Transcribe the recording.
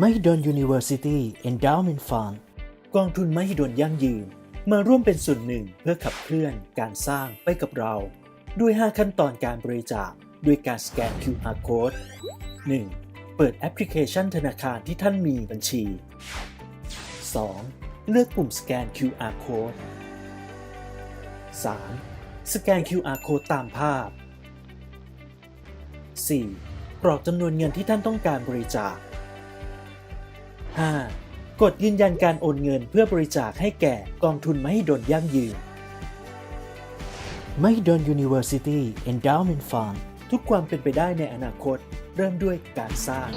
Mahidol University Endowment Fund กองทุนมหิดลยั่งยืน มาร่วมเป็นส่วนหนึ่งเพื่อขับเคลื่อนการสร้างไปกับเรา ด้วย 5 ขั้นตอนการบริจาคด้วยการสแกน QR Code 1. เปิดแอปพลิเคชันธนาคารที่ท่านมีบัญชี 2. เลือกปุ่มสแกน QR Code 3. สแกน QR Code ตามภาพ 4. กรอกจำนวนเงินที่ท่านต้องการบริจาค 5. กดยืนยันการโอนเงินเพื่อบริจาคให้แก่กองทุนไมหิดนยั่งยืนไมหิดน University Endowment Fund ทุกความเป็นไปได้ในอนาคต เริ่มด้วยการสร้าง